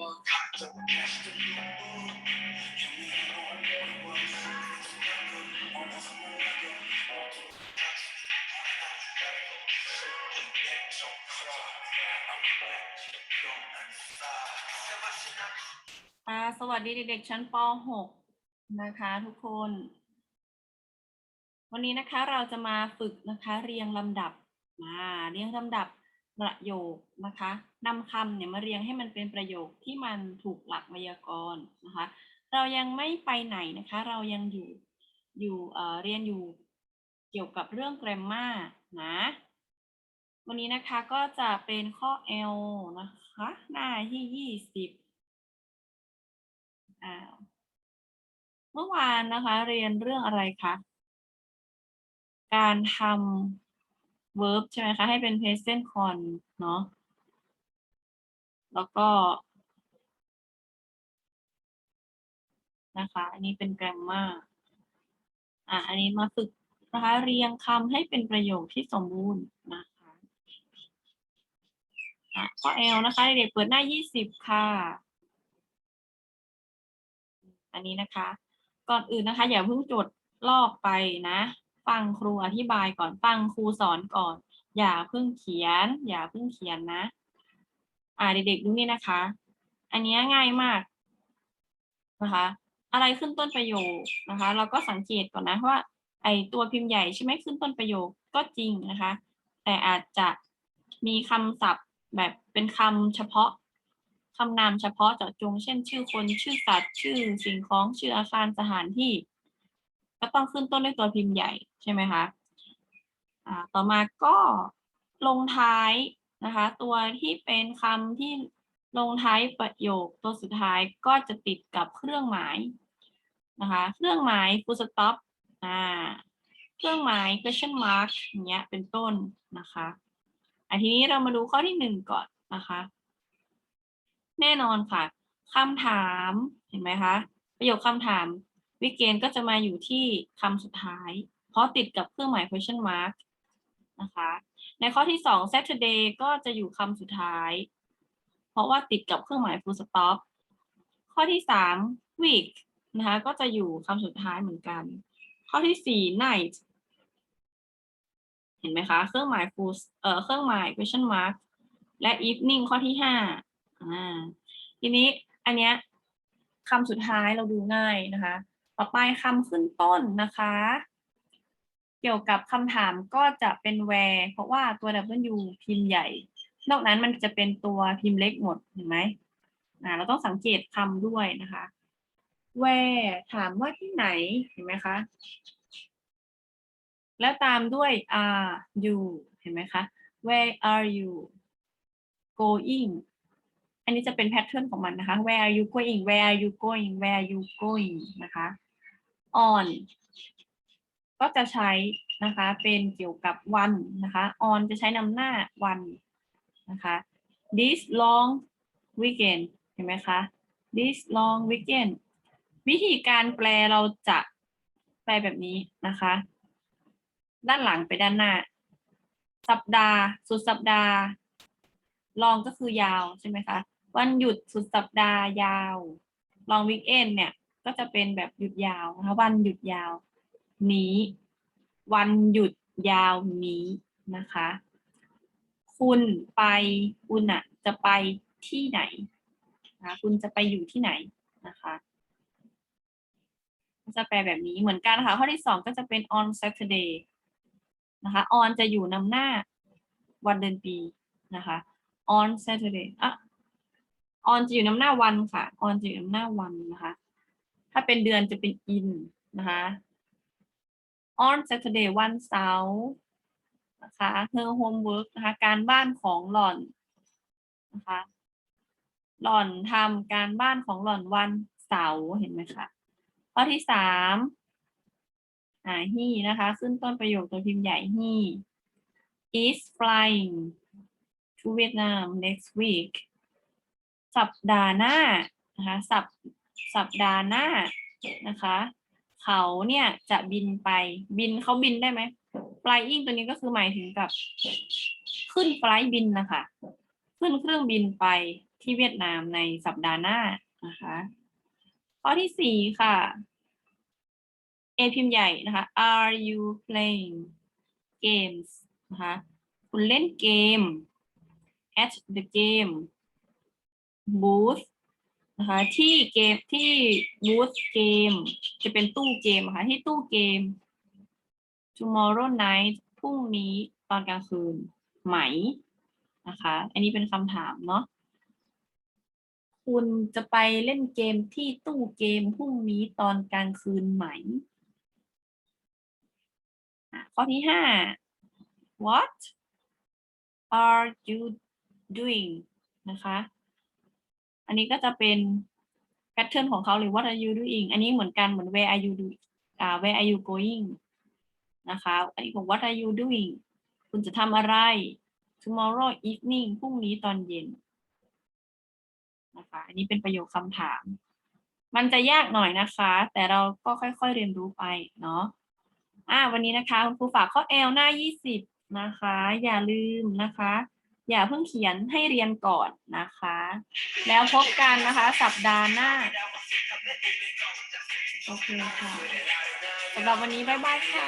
อ่าสวัสดีเด็กๆชั้นป .6 นะคะทุกคน วันนี้นะคะเราจะมาฝึกนะคะเรียงลำดับมาเรียงลำดับ ประโยคนะคะนำคำเนี่ยมาเรียงให้มันเป็นประโยคที่มันถูกหลักไวยากรณ์นะคะ เรายังไม่ไปไหนนะคะ เรายังอยู่อยู่เเรียนอยู่เกี่ยวกับเรื่อง grammar นะ วันนี้นะคะก็จะเป็นข้อ L นะคะ หน้าที่ยี่สิบอ้าวเมื่อวานนะคะ เรียนเรื่องอะไรคะการทำ verb ใช่ไหมคะ ให้เป็น present con เนาะแล้วก็ นะคะ อันนี้เป็น grammar อะ อันนี้มาฝึกนะคะเรียงคำให้เป็นประโยคที่สมบูรณ์นะคะอะข้อ L นะคะ เด็กๆเปิดหน้า 20 ค่ะ อันนี้นะคะ ก่อนอื่นนะคะ อย่าเพิ่งจดลอกไปนะ ฟังครูอธิบายก่อนฟังครูสอนก่อน อย่าเพิ่งเขียน อย่าเพิ่งเขียนนะ อ่าเด็กๆดูนี่นะคะ อันนี้ง่ายมากนะคะ อะไรขึ้นต้นประโยคนะคะ เราก็สังเกตก่อนนะว่า ไอตัวพิมพ์ใหญ่ใช่ไหมขึ้นต้นประโยคก็จริงนะคะ แต่อาจจะมีคำศัพท์แบบเป็นคำเฉพาะคำนามเฉพาะเจาะจง เช่น ชื่อคน ชื่อสัตว์ ชื่อสิ่งของ ชื่ออาคารสถานที่ ก็ต้องขึ้นต้นด้วยตัวพิมพ์ใหญ่ใช่ไหมคะอ่าต่อมาก็ลงท้ายนะคะ ตัวที่เป็นคำที่ลงท้ายประโยคตัวสุดท้ายก็จะติดกับเครื่องหมายนะคะ เครื่องหมาย full stop อ่าเครื่องหมาย question mark อย่างเงี้ยเป็นต้นนะคะอันทีนี้เรามาดูข้อที่หนึ่งก่อนนะคะ แน่นอนค่ะคำถามเห็นไหมคะ ประโยคคำถาม วิกเกนก็จะมาอยู่ที่คำสุดท้าย เพราะติดกับเครื่องหมาย question mark นะคะในข้อที่สอง Saturday ก็จะอยู่คำสุดท้าย เพราะว่าติดกับเครื่องหมาย full stop ข้อที่สาม week นะคะก็จะอยู่คำสุดท้ายเหมือนกัน ข้อที่สี่ night เห็นไหมคะ เครื่องหมาย full เอ่อเครื่องหมาย question mark และ evening ข้อที่ห้าอ่า ทีนี้อันเนี้ยคำสุดท้ายเราดูง่ายนะคะ ต่อไปคำขึ้นต้นนะคะ เกี่ยวกับคำถามก็จะเป็น where เพราะว่าตัว W พิมพ์ใหญ่ นอกนั้นมันจะเป็นตัวพิมพ์เล็กหมดเห็นไหมอ่าเราต้องสังเกตคำด้วยนะคะ where ถามว่าที่ไหนเห็นไหมคะ แล้วตามด้วย are you เห็นไหมคะ where are you going อันนี้จะเป็นแพทเทิร์นของมันนะคะ where are you going where are you going where are you going นะคะ on ก็จะใช้นะคะเป็นเกี่ยวกับวันนะคะ on จะใช้นำหน้าวันนะคะ this long weekend เห็นไหมคะ this long weekend วิธีการแปลเราจะแปลแบบนี้นะคะ ด้านหลังไปด้านหน้า สัปดาห์ สุดสัปดาห์ลองก็คือยาวใช่ไหมคะ วันหยุดสุดสัปดาห์ยาวลองวีคเอนเนี่ย ก็จะเป็นแบบหยุดยาวนะคะวันหยุดยาวนี้ วันหยุดยาวนี้นะคะ คุณไปคุณอะจะไปที่ไหนนะคุณจะไปอยู่ที่ไหนนะคะก็จะแปลแบบนี้เหมือนกันค่ะข้อที่สองก็จะเป็น on Saturday นะคะ on จะอยู่นำหน้าวันเดือนปีนะคะ on Saturday อะ on จะอยู่นำหน้าวันค่ะ on จะอยู่นำหน้าวันนะคะ ถ้าเป็นเดือนจะเป็น in นะคะ on Saturday วันเสาร์นะคะ her homework นะคะการบ้านของหล่อนนะคะหล่อนทำการบ้านของหล่อนวันเสาร์เห็นไหมคะข้อที่สามอ่า he นะคะ ขึ้นต้นประโยคตัวพิมพ์ใหญ่ he is flying to Vietnam next week สัปดาห์หน้านะคะสัป สัปดาห์หน้านะคะ เขาเนี่ยจะบินไป บินเขาบินได้ไหม flying ตัวนี้ก็คือหมายถึงกับ ขึ้นไฟล์บินนะคะ ขึ้นเครื่องบินไปที่เวียดนามในสัปดาห์หน้านะคะข้อที่สี่ค่ะ A พิมพ์ใหญ่นะคะ Are you playing games นะคะคุณเล่นเกม at the game booth นะคะที่เกมที่ booth เกมจะเป็นตู้เกมนะคะที่ตู้เกม tomorrow night พรุ่งนี้ตอนกลางคืนไหมนะคะ อันนี้เป็นคำถามเนาะคุณจะไปเล่นเกมที่ตู้เกมพรุ่งนี้ตอนกลางคืนไหม ข้อที่ห้า what are you doing นะคะ อันนี้ก็จะเป็น pattern ของเขาหรือ what are you doing อันนี้เหมือนกันเหมือน where are you doing อ่า where are you going นะคะ อันนี้ของ what are you doing คุณจะทำอะไร tomorrow evening พรุ่งนี้ตอนเย็นนะคะ อันนี้เป็นประโยคคำถาม มันจะยากหน่อยนะคะ แต่เราก็ค่อยๆเรียนรู้ไปเนาะอ่าวันนี้นะคะ คุณครูฝากข้อ L หน้า 20 นะคะ อย่าลืมนะคะ อย่าเพิ่งเขียนให้เรียนก่อนนะคะ แล้วพบกันนะคะสัปดาห์หน้า โอเคค่ะสำหรับวันนี้บ๊ายบายค่ะ